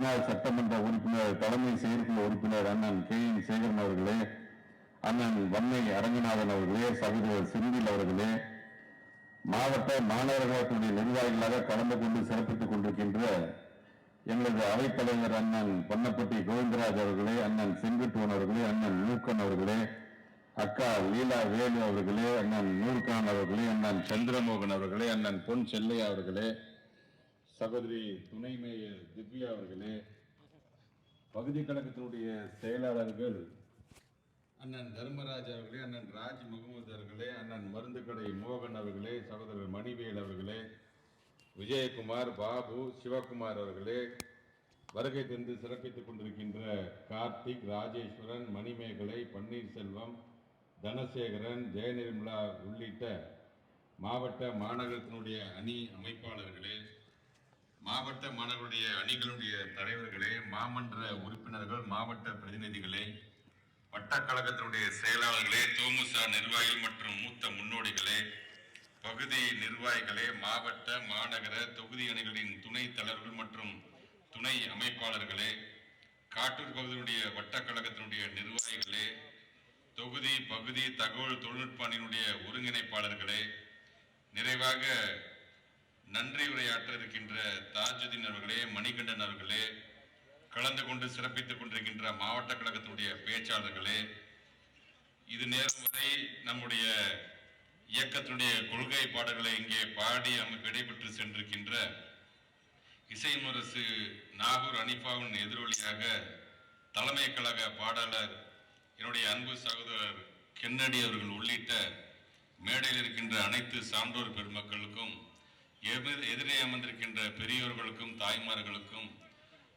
முன்னாள் சட்டமன்ற உறுப்பினர் தலைமை செயற்குழு உறுப்பினர் அண்ணன் கே. என். சேகரன் அவர்களே அண்ணன் வன்னை அரங்கநாதன் அவர்களே சகோதரர் செந்தில் அவர்களே மாவட்ட மாநகர நிர்வாகிகளாக கலந்து கொண்டு சிறப்பித்துக் கொண்டிருக்கின்ற எங்களது அவைத்தலைவர் அண்ணன் பொன்னப்பட்டி கோவிந்தராஜ் அவர்களே அண்ணன் செங்குட்டுவன் அவர்களே அண்ணன் லூக்கன் அவர்களே அக்கா லீலா வேலு அவர்களே அண்ணன் நூர்கான் அவர்களே அண்ணன் சந்திரமோகன் அவர்களே அண்ணன் பொன் செல்லையா அவர்களே சகோதரி துணை மேயர் திவ்யா அவர்களே பகுதி கழகத்தினுடைய செயலாளர்கள் அண்ணன் தர்மராஜ் அவர்களே அண்ணன் ராஜ் முகமது அவர்களே அண்ணன் மருந்து கடை மோகன் அவர்களே சகோதரர் மணிவேல் அவர்களே விஜயகுமார் பாபு சிவகுமார் அவர்களே வருகை தந்து சிறப்பித்துக் கொண்டிருக்கின்ற கார்த்திக் ராஜேஸ்வரன் மணிமேகலை பன்னீர்செல்வம் தனசேகரன் ஜெயநிர்மலா உள்ளிட்ட மாவட்ட மாநகரத்தினுடைய அணி அமைப்பாளர்களே மாவட்ட மாணவர்களுடைய அணிகளுடைய தலைவர்களே மாமன்ற உறுப்பினர்கள் மாவட்ட பிரதிநிதிகளே வட்டக்கழகத்தினுடைய செயலாளர்களே தோமுசா நிர்வாகிகள் மற்றும் மூத்த முன்னோடிகளே பகுதி நிர்வாகிகளே மாவட்ட மாநகர தொகுதி அணிகளின் துணை தலைவர்கள் மற்றும் துணை அமைப்பாளர்களே காட்டூர் பகுதியினுடைய வட்டக்கழகத்தினுடைய நிர்வாகிகளே தொகுதி பகுதி தகவல் தொழில்நுட்ப அணியினுடைய ஒருங்கிணைப்பாளர்களே நிறைவாக நன்றி உரையாற்ற இருக்கின்ற தாஜுதீன் அவர்களே மணிகண்டன் அவர்களே கலந்து கொண்டு சிறப்பித்துக் கொண்டிருக்கின்ற மாவட்ட கழகத்தினுடைய பேச்சாளர்களே இது நேரம் வரை நம்முடைய இயக்கத்தினுடைய கொள்கை பாடல்களை இங்கே பாடி அமைப்பு விடைபெற்று சென்றிருக்கின்ற இசைமரசு நாகூர் அனிஃபாவின் எதிரொலியாக தலைமை கழக பாடலர் என்னுடைய அன்பு சகோதரர் கென்னடி அவர்கள் உள்ளிட்ட மேடையில் இருக்கின்ற அனைத்து சான்றோர் பெருமக்களுக்கும் எதிர் எதிரே அமர்ந்திருக்கின்ற பெரியோர்களுக்கும் தாய்மார்களுக்கும்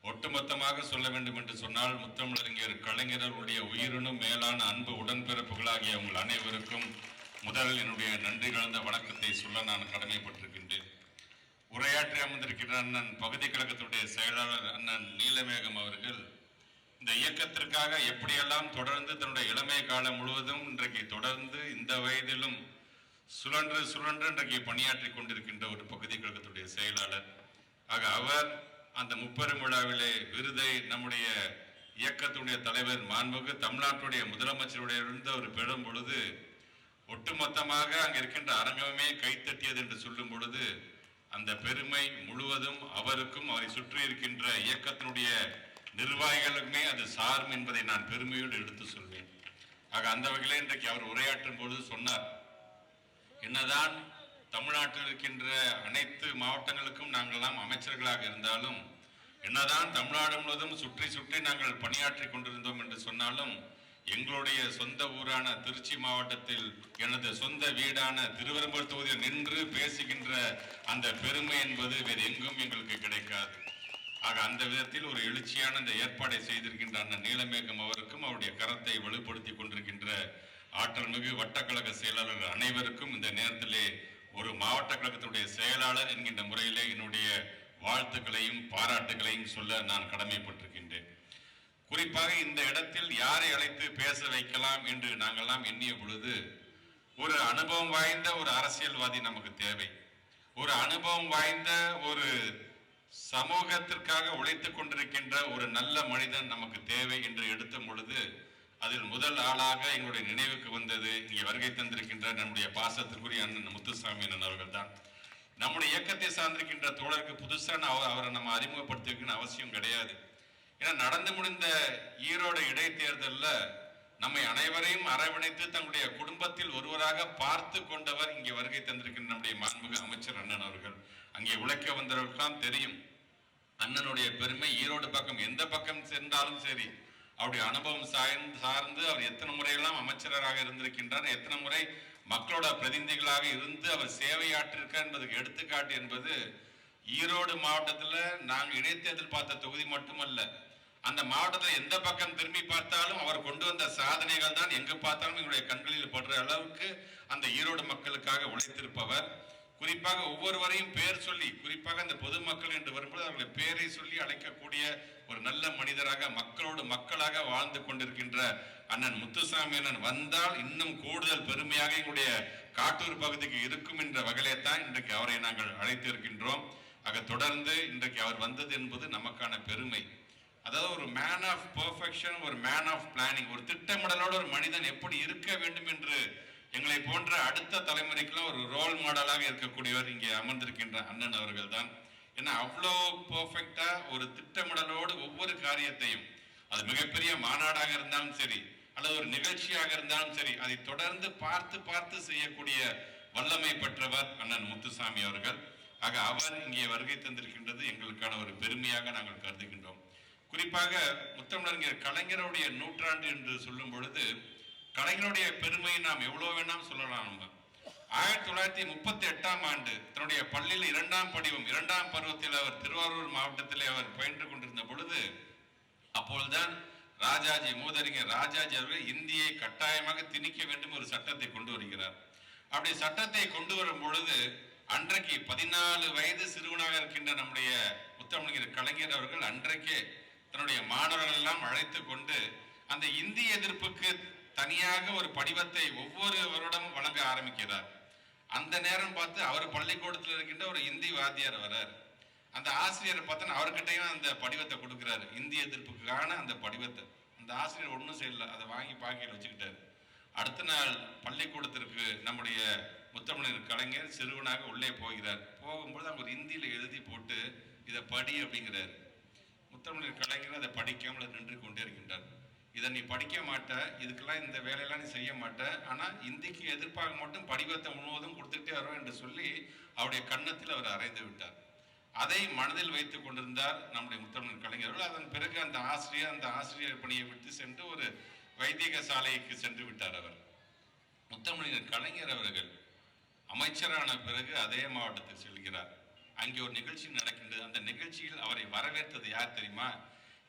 ஒட்டுமொத்தமாக சொல்ல வேண்டும் என்று சொன்னால் முத்தமிழறிஞர் கலைஞர்களுடைய உயிரினும் மேலான அன்பு உடன்பிறப்புகளாகிய உங்கள் அனைவருக்கும் முதலில் என்னுடைய நன்றி கலந்த வணக்கத்தை சொல்ல நான் கடமைப்பட்டிருக்கின்றேன். உரையாற்றி அமர்ந்திருக்கின்ற அண்ணன் பகுதி கழகத்துடைய செயலாளர் அண்ணன் நீலமேகம் அவர்கள் இந்த இயக்கத்திற்காக எப்படியெல்லாம் தொடர்ந்து தன்னுடைய இளமை காலம் முழுவதும் இன்றைக்கு தொடர்ந்து இந்த வயதிலும் சுழன்று சுழன்று இன்றைக்கு பணியாற்றி கொண்டிருக்கின்ற ஒரு பகுதி கழகத்துடைய செயலாளர். ஆக அவர் அந்த முப்பெரும் விழாவிலே விருதை நம்முடைய இயக்கத்துடைய தலைவர் மாண்புக்கு தமிழ்நாட்டுடைய முதலமைச்சருடைய இருந்து அவர் பெறும் பொழுது ஒட்டுமொத்தமாக அங்க இருக்கின்ற அரங்கமே கைத்தட்டியது என்று சொல்லும் பொழுது அந்த பெருமை முழுவதும் அவருக்கும் அவரை சுற்றி இருக்கின்ற இயக்கத்தினுடைய நிர்வாகிகளுக்குமே அது சாரும் என்பதை நான் பெருமையோடு எடுத்து சொல்வேன். ஆக அந்த வகையிலே இன்றைக்கு அவர் உரையாற்றும் பொழுது சொன்னார் என்னதான் தமிழ்நாட்டில் இருக்கின்ற அனைத்து மாவட்டங்களுக்கும் நாங்கள்லாம் அமைச்சர்களாக இருந்தாலும் என்னதான் தமிழ்நாடு முழுவதும் சுற்றி சுற்றி நாங்கள் பணியாற்றி கொண்டிருந்தோம் என்று சொன்னாலும் எங்களுடைய சொந்த ஊரான திருச்சி மாவட்டத்தில் எனது சொந்த வீடான திருவெரும்பூர் தொகுதியில் நின்று பேசுகின்ற அந்த பெருமை என்பது வேறு எங்கும் எங்களுக்கு கிடைக்காது. ஆக அந்த விதத்தில் ஒரு எழுச்சியான இந்த ஏற்பாடை செய்திருக்கின்ற அண்ணன் நீலமேகம் அவருக்கும் அவருடைய கரத்தை வலுப்படுத்தி கொண்டிருக்கின்ற ஆற்றல் மிகு வட்டக்கழக செயலாளர் அனைவருக்கும் இந்த நேரத்திலே ஒரு மாவட்ட கழகத்தினுடைய செயலாளர் என்கின்ற முறையிலே என்னுடைய வாழ்த்துக்களையும் பாராட்டுகளையும் சொல்ல நான் கடமைப்பட்டிருக்கின்றேன். குறிப்பாக இந்த இடத்தில் யாரை அழைத்து பேச வைக்கலாம் என்று நாங்கள்லாம் எண்ணிய பொழுது ஒரு அனுபவம் வாய்ந்த ஒரு அரசியல்வாதி நமக்கு தேவை. ஒரு அனுபவம் வாய்ந்த ஒரு சமூகத்திற்காக உழைத்துக் கொண்டிருக்கின்ற ஒரு நல்ல மனிதன் நமக்கு தேவை என்று எடுத்த பொழுது அதில் முதல் ஆளாக எங்களுடைய நினைவுக்கு வந்தது இங்கே வருகை தந்திருக்கின்ற நம்முடைய பாசத்திற்குரிய அண்ணன் முத்துசாமி அண்ணன் அவர்கள் தான் நம்முடைய இயக்கத்தை சார்ந்திருக்கின்ற தோழருக்கு புதுசான அவ- அவரை நம்ம அறிமுகப்படுத்திருக்கணும் அவசியம் கிடையாது. ஏன்னா நடந்து முடிந்த ஈரோடு இடைத்தேர்தலில் நம்மை அனைவரையும் அரவணைத்து தங்களுடைய குடும்பத்தில் ஒருவராக பார்த்து கொண்டவர் இங்கே வருகை தந்திருக்கின்ற நம்முடைய மாண்புக அமைச்சர் அண்ணன் அவர்கள். அங்கே உழைக்க வந்தவர்களுக்கெல்லாம் தெரியும். அண்ணனுடைய பெருமை ஈரோடு பக்கம் எந்த பக்கம் சென்றாலும் சரி அவருடைய அனுபவம் சார்ந்து சார்ந்து அவர் எத்தனை முறையெல்லாம் அமைச்சராக இருந்திருக்கின்றார் எத்தனை முறை மக்களோட பிரதிநிதிகளாக இருந்து அவர் சேவையாற்றிருக்கார் என்பதுக்கு எடுத்துக்காட்டு என்பது ஈரோடு மாவட்டத்தில் நாங்கள் இடைத்தேர்தல் பார்த்த தொகுதி மட்டுமல்ல அந்த மாவட்டத்தில் எந்த பக்கம் திரும்பி பார்த்தாலும் அவர் கொண்டு வந்த சாதனைகள் தான் எங்கு பார்த்தாலும் எங்களுடைய கண்களில் படுற அளவுக்கு அந்த ஈரோடு மக்களுக்காக உழைத்திருப்பவர். குறிப்பாக ஒவ்வொருவரையும் பேர் சொல்லி குறிப்பாக அந்த பொதுமக்கள் என்று வரும்போது அவர்களை பெயரை சொல்லி அழைக்கக்கூடிய ஒரு நல்ல மனிதராக மக்களோடு மக்களாக வாழ்ந்து கொண்டிருக்கின்ற அண்ணன் முத்துசாமி அண்ணன் வந்தால் இன்னும் கூடுதல் பெருமையாக எங்களுடைய காட்டூர் பகுதிக்கு இருக்கும் என்ற வகையிலே தான் இன்றைக்கு அவரை நாங்கள் அழைத்து இருக்கின்றோம் ஆக தொடர்ந்து இன்றைக்கு அவர் வந்தது என்பது நமக்கான பெருமை. அதாவது ஒரு மேன் ஆஃப் பர்ஃபெக்ஷன் ஒரு மேன் ஆஃப் பிளானிங் ஒரு திட்டமிடலோடு ஒரு மனிதன் எப்படி இருக்க வேண்டும் என்று எங்களை போன்ற அடுத்த தலைமுறைக்கெல்லாம் ஒரு ரோல் மாடலாக இருக்கக்கூடியவர் இங்கே அமர்ந்திருக்கின்ற அண்ணன் அவர்கள் தான் ஏன்னா அவ்வளோ பர்ஃபெக்டாக ஒரு திட்டமிடலோடு ஒவ்வொரு காரியத்தையும் அது மிகப்பெரிய மாநாடாக இருந்தாலும் சரி அல்லது ஒரு நிகழ்ச்சியாக இருந்தாலும் சரி அதை தொடர்ந்து பார்த்து பார்த்து செய்யக்கூடிய வல்லமை பெற்றவர் அண்ணன் முத்துசாமி அவர்கள். ஆக அவர் இங்கே வருகை தந்திருக்கின்றது எங்களுக்கான ஒரு பெருமையாக நாங்கள் கருதுகின்றோம். குறிப்பாக முத்தமிழறிஞர் கலைஞருடைய நூற்றாண்டு என்று சொல்லும் பொழுது கலைஞருடைய பெருமையை நாம் எவ்வளோ வேணாம் சொல்லலாம் நம்ம. ஆயிரத்தி தொள்ளாயிரத்தி முப்பத்தி எட்டாம் ஆண்டு தன்னுடைய பள்ளியில் இரண்டாம் படிவம் இரண்டாம் பருவத்தில் அவர் திருவாரூர் மாவட்டத்திலே அவர் பயின்று கொண்டிருந்த பொழுது அப்பொழுதுதான் ராஜாஜி மூதறிஞர் ராஜாஜி அவர்கள் இந்தியை கட்டாயமாக திணிக்க வேண்டும் ஒரு சட்டத்தை கொண்டு வருகிறார். அப்படி சட்டத்தை கொண்டு வரும் பொழுது அன்றைக்கு பதினாலு வயது சிறுவனாக இருக்கின்ற நம்முடைய முத்தமிழர் கலைஞர் அவர்கள் அன்றைக்கே தன்னுடைய மாணவர்கள் எல்லாம் அழைத்து கொண்டு அந்த இந்திய எதிர்ப்புக்கு தனியாக ஒரு படிவத்தை ஒவ்வொரு வருடமும் வழங்க ஆரம்பிக்கிறார். அந்த நேரம் பார்த்து அவர் பள்ளிக்கூடத்தில் இருக்கின்ற ஒரு இந்தி வாத்தியார் வர்றார் அந்த ஆசிரியர் பார்த்தா அவர்கிட்டையும் அந்த படிவத்தை கொடுக்குறாரு. இந்திய எதிர்ப்புக்கான அந்த படிவத்தை. அந்த ஆசிரியர் ஒன்றும் செய்யல. அதை வாங்கி பாக்கையில் வச்சுக்கிட்டாரு. அடுத்த நாள் பள்ளிக்கூடத்திற்கு நம்முடைய முத்தமிழர் கலைஞர் சிறுவனாக உள்ளே போகிறார். போகும்போது அவர் இந்தியில் எழுதி போட்டு இதை படி அப்படிங்கிறாரு. முத்தமிழர் கலைஞர் அதை படிக்காமல் நின்று கொண்டே இருக்கின்றார். இதை நீ படிக்க மாட்ட இதுக்கெல்லாம் இந்த வேலையெல்லாம் நீ செய்ய மாட்ட. ஆனால் இந்திக்கு எதிர்ப்பாக மட்டும் படிவத்தை முழுவதும் கொடுத்துட்டே வருவேன் என்று சொல்லி அவருடைய கன்னத்தில் அவர் அறைந்து விட்டார். அதை மனதில் வைத்துக் கொண்டிருந்தார் நம்முடைய முத்தமிழ் கலைஞர்கள் அதன் பிறகு அந்த ஆசிரியர் அந்த ஆசிரியர் பணியை விட்டு சென்று ஒரு வைத்தியக சாலைக்கு சென்று விட்டார் அவர். முத்தமிழர் கலைஞர் அவர்கள் அமைச்சரான பிறகு அதே மாவட்டத்தில் செல்கிறார். அங்கே ஒரு நிகழ்ச்சி நடக்கின்றது. அந்த நிகழ்ச்சியில் அவரை வரவேற்றது யார் தெரியுமா?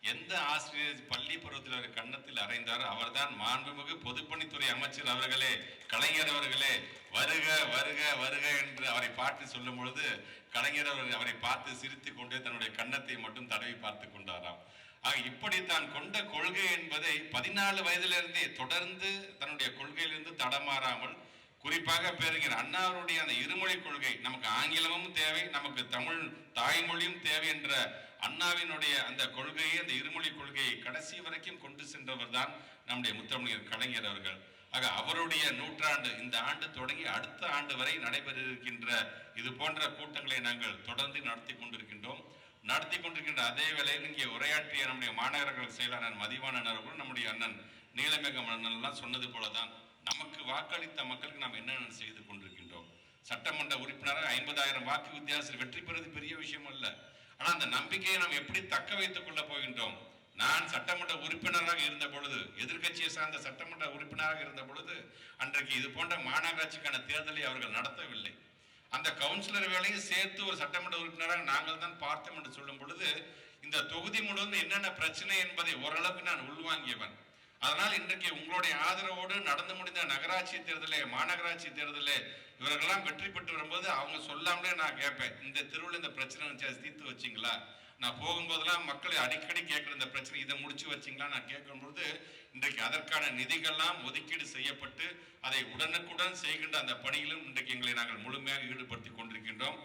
எந்த ஆசிரியர் பள்ளி பருவத்தில் அவர் கன்னத்தில் அறைந்தாரோ அவர்தான் மாண்புமிகு பொதுப்பணித்துறை அமைச்சர் அவர்களே கலைஞர் அவர்களே. வருக வருக வருக என்று அவரை பார்த்து சொல்லும் பொழுது கலைஞர் அவர்கள் அவரை பார்த்து சிரித்துக் கொண்டே தன்னுடைய கன்னத்தை மட்டும் தடவி பார்த்து கொண்டாராம். ஆக இப்படி தான் கொண்ட கொள்கை என்பதை பதினாலு வயதிலிருந்தே தொடர்ந்து தன்னுடைய கொள்கையிலிருந்து தடமாறாமல் குறிப்பாக பேருங்கிற அண்ணாவருடைய அந்த இருமொழி கொள்கை நமக்கு ஆங்கிலமும் தேவை நமக்கு தமிழ் தாய்மொழியும் தேவை என்ற அண்ணாவினுடைய அந்த கொள்கையை அந்த இருமொழி கொள்கையை கடைசி வரைக்கும் கொண்டு சென்றவர் தான் நம்முடைய முத்தமிழர் கலைஞர் அவர்கள். ஆக அவருடைய நூற்றாண்டு இந்த ஆண்டு தொடங்கி அடுத்த ஆண்டு வரை நடைபெற இருக்கின்ற இது போன்ற கூட்டங்களை நாங்கள் தொடர்ந்து நடத்தி கொண்டிருக்கின்றோம். நடத்தி கொண்டிருக்கின்ற அதே வேளையில் இங்கே உரையாற்றிய நம்முடைய மாநகரங்கள் செயலாளர் மதிவாணன் அவர்களும் நம்முடைய அண்ணன் நீலமேகம் அண்ணன்லாம் எல்லாம் சொன்னது போலதான் நமக்கு வாக்களித்த மக்களுக்கு நாம் என்னென்ன செய்து கொண்டிருக்கின்றோம். சட்டமன்ற உறுப்பினராக ஐம்பதாயிரம் வாக்கு வித்தியாசத்தில் வெற்றி பெறுவது பெரிய விஷயம் அல்ல. ஆனா அந்த நம்பிக்கையை நாம் எப்படி தக்க வைத்துக் கொள்ள போகின்றோம்? நான் சட்டமன்ற உறுப்பினராக இருந்த பொழுது எதிர்க்கட்சியை சார்ந்த சட்டமன்ற உறுப்பினராக இருந்த பொழுது அன்றைக்கு இது போன்ற மாநகராட்சிக்கான தேர்தலை அவர்கள் நடத்தவில்லை. அந்த கவுன்சிலர் வேலையும் சேர்த்து ஒரு சட்டமன்ற உறுப்பினராக நாங்கள் தான் பார்த்தோம் என்று சொல்லும் பொழுது இந்த தொகுதி முழுவதும் என்னென்ன பிரச்சனை என்பதை ஓரளவுக்கு நான் உள்வாங்கியவன். அதனால் இன்றைக்கு உங்களுடைய ஆதரவோடு நடந்து முடிந்த நகராட்சி தேர்தலே மாநகராட்சி தேர்தலே இவர்களெல்லாம் வெற்றி பெற்று வரும்போது அவங்க சொல்லாமலே நான் கேட்பேன் இந்த தெருவில் இந்த பிரச்சனை வச்சு தீர்த்து வச்சிங்களா? நான் போகும்போதெல்லாம் மக்களை அடிக்கடி கேட்குற இந்த பிரச்சனை இதை முடிச்சு வச்சிங்களா? நான் கேட்கும்பொழுது இன்றைக்கு அதற்கான நிதிகள்லாம் ஒதுக்கீடு செய்யப்பட்டு அதை உடனுக்குடன் செய்கின்ற அந்த பணியிலும் இன்றைக்கு எங்களை நாங்கள் முழுமையாக ஈடுபடுத்தி கொண்டிருக்கின்றோம்.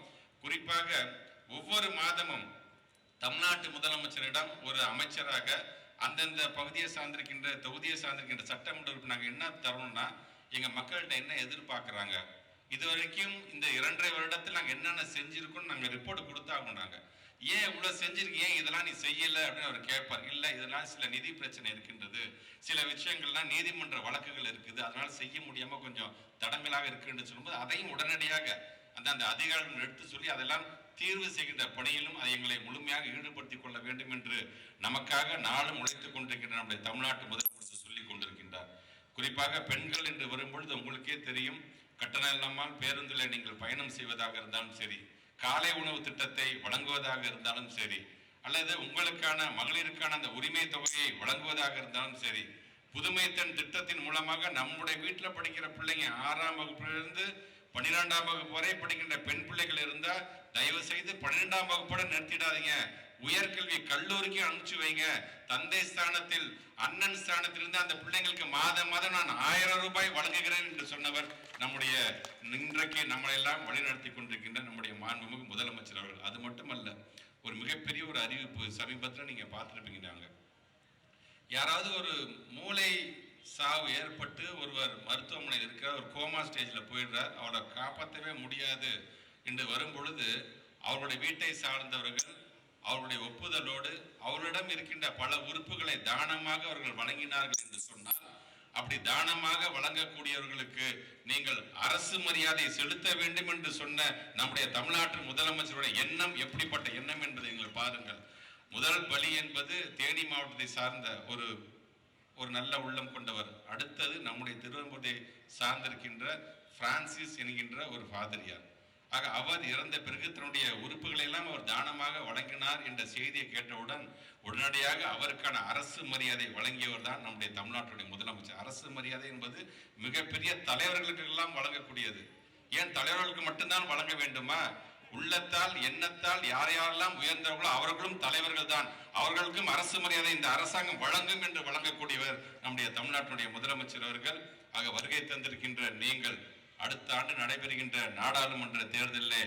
குறிப்பாக ஒவ்வொரு மாதமும் தமிழ்நாட்டு முதலமைச்சரிடம் ஒரு அமைச்சராக அந்தந்த பகுதியை சார்ந்திருக்கின்ற தொகுதியை சார்ந்திருக்கின்ற சட்டமன்ற உறுப்பினர் நாங்கள் என்ன தரணும்னா எங்கள் மக்கள்கிட்ட என்ன எதிர்பார்க்குறாங்க? இது வரைக்கும் இந்த இரண்டரை வருடத்தில் நாங்கள் என்னென்ன செஞ்சிருக்கோம் நாங்கள் ரிப்போர்ட் கொடுத்தாகணும் நாங்கள் ஏன் இவ்வளோ செஞ்சிருக்கீங்க? ஏன் இதெல்லாம் நீ செய்யலை? அப்படின்னு அவர் கேட்பார். இல்லை இதெல்லாம் சில நிதி பிரச்சனை இருக்கின்றது. சில விஷயங்கள்லாம் நீதிமன்ற வழக்குகள் இருக்குது. அதனால செய்ய முடியாமல் கொஞ்சம் தடங்களாக இருக்குன்னு சொல்லும்போது அதையும் உடனடியாக அந்த அந்த அதிகாரிகள் எடுத்து சொல்லி அதெல்லாம் தீர்வு செய்கின்ற பணியிலும் அதை எங்களை முழுமையாக ஈடுபடுத்திக் கொள்ள வேண்டும் என்று நமக்காக நாளும் உழைத்துக் கொண்டிருக்கின்ற நம்முடைய தமிழ்நாட்டு முதலமைச்சர் சொல்லிக் கொண்டிருக்கின்றார். குறிப்பாக பெண்கள் என்று வரும்பொழுது உங்களுக்கே தெரியும் கட்டணம் இல்லாமல் பேருந்தில் நீங்கள் பயணம் செய்வதாக இருந்தாலும் சரி காலை உணவு திட்டத்தை வழங்குவதாக இருந்தாலும் சரி அல்லது உங்களுக்கான மகளிருக்கான அந்த உரிமை தொகையை வழங்குவதாக இருந்தாலும் சரி புதுமைத்தன் திட்டத்தின் மூலமாக நம்முடைய வீட்டில் படிக்கிற பிள்ளைங்க ஆறாம் வகுப்பிலிருந்து பன்னிரெண்டாம் வகுப்பு வரை படிக்கின்ற பெண் பிள்ளைகள் இருந்தால் தயவு செய்து பன்னிரெண்டாம் வகுப்போட நிறுத்திடாதீங்க. உயர்கல்வி கல்லூரிக்கு அனுப்பிச்சு வைங்க. தந்தை ஸ்தானத்தில் அண்ணன் ஸ்தானத்திலிருந்து அந்த பிள்ளைங்களுக்கு மாதம் மாதம் நான் ஆயிரம் ரூபாய் வழங்குகிறேன் என்று சொன்னவர் நம்முடைய இன்றைக்கு நம்மளை எல்லாம் வழிநடத்தி கொண்டிருக்கின்ற நம்முடைய மாண்புமிகு முதலமைச்சர் அவர்கள். அது மட்டுமல்ல ஒரு மிகப்பெரிய ஒரு அறிவிப்பு சமீபத்தில் நீங்க பார்த்துருப்பீங்க யாராவது ஒரு மூளை சாவு ஏற்பட்டு ஒருவர் மருத்துவமனையில் இருக்கிறார் ஒரு கோமா ஸ்டேஜில் போயிடுறார் அவரை காப்பாற்றவே முடியாது என்று வரும் பொழுது அவருடைய வீட்டை சார்ந்தவர்கள் அவருடைய ஒப்புதலோடு அவரிடம் இருக்கின்ற பல உறுப்புகளை தானமாக அவர்கள் வழங்கினார்கள் என்று சொன்னால் அப்படி தானமாக வழங்கக்கூடியவர்களுக்கு நீங்கள் அரசு மரியாதை செலுத்த வேண்டும் என்று சொன்ன நம்முடைய தமிழ்நாட்டு முதலமைச்சருடைய எண்ணம் எப்படிப்பட்ட எண்ணம் என்பதை நீங்கள் பாருங்கள். முதல் பலி என்பது தேனி மாவட்டத்தை சார்ந்த ஒரு ஒரு நல்ல உள்ளம் கொண்டவர். அடுத்தது நம்முடைய திருவம்பூரை சார்ந்திருக்கின்ற பிரான்சிஸ் என்கின்ற ஒரு ஃபாதரியார் ஆக அவர் இறந்த பிறகு தன்னுடைய உறுப்புகளை எல்லாம் அவர் தானமாக வழங்கினார் என்ற செய்தியை கேட்டவுடன் உடனடியாக அவருக்கான அரசு மரியாதை வழங்கியவர் தான் நம்முடைய தமிழ்நாட்டுடைய முதலமைச்சர். அரசு மரியாதை என்பது மிகப்பெரிய தலைவர்களுக்கு எல்லாம் வழங்கக்கூடியது. ஏன் தலைவர்களுக்கு மட்டும்தான் வழங்க வேண்டுமா? உள்ளத்தால் எண்ணத்தால் யார் யாரெல்லாம் உயர்ந்தவர்களோ அவர்களும் தலைவர்கள் தான். அவர்களுக்கும் அரசு மரியாதை இந்த அரசாங்கம் வழங்கும் என்று வழங்கக்கூடியவர் நம்முடைய தமிழ்நாட்டினுடைய முதலமைச்சர் அவர்கள். ஆக வருகை தந்திருக்கின்ற நீங்கள் அடுத்த ஆண்டு நடைபெறுகின்ற நாடாளுமன்ற தேர்தலில்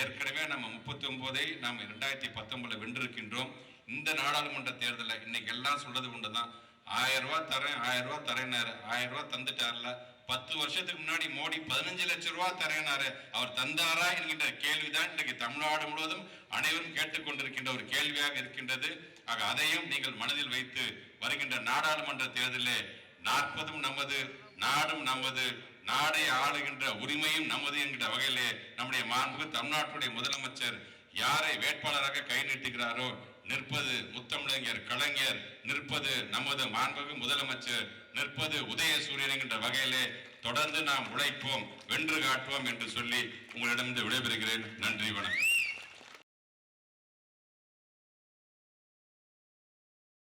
ஏற்கனவே நம்ம முப்பத்தி ஒன்பதை நாம் இரண்டாயிரத்தி பத்தொன்பதுல வென்றிருக்கின்றோம். இந்த நாடாளுமன்ற தேர்தலில் இன்னைக்கு எல்லாம் சொல்றது தான் ஆயிரம் ரூபாய் தரேன் ஆயிரம் ரூபாய் தரேனாரு ஆயிரம் ரூபாய் தந்துட்டார்ல. பத்து வருஷத்துக்கு முன்னாடி மோடி பதினஞ்சு லட்சம் ரூபாய் தரேனாரு அவர் தந்தாரா என்கின்ற கேள்விதான் இன்றைக்கு தமிழ்நாடு முழுவதும் அனைவரும் கேட்டுக்கொண்டிருக்கின்ற ஒரு கேள்வியாக இருக்கின்றது. ஆக அதையும் நீங்கள் மனதில் வைத்து வருகின்ற நாடாளுமன்ற தேர்தலில் நாற்பதும் நமது நாடும் நமது நாடை ஆளுகின்ற உரிமையும் நமது என்கின்ற வகையிலே நம்முடைய மாண்பு தமிழ்நாட்டுடைய முதலமைச்சர் யாரை வேட்பாளராக கை நீட்டுகிறாரோ நிற்பது முத்தமிழங்கர் கலைஞர் நிற்பது நமது மாண்புகு முதலமைச்சர் நிற்பது உதயசூரியன் என்கின்ற வகையிலே தொடர்ந்து நாம் உழைப்போம் வென்று காட்டுவோம் என்று சொல்லி உங்களிடமிருந்து விடைபெறுகிறேன். நன்றி வணக்கம்.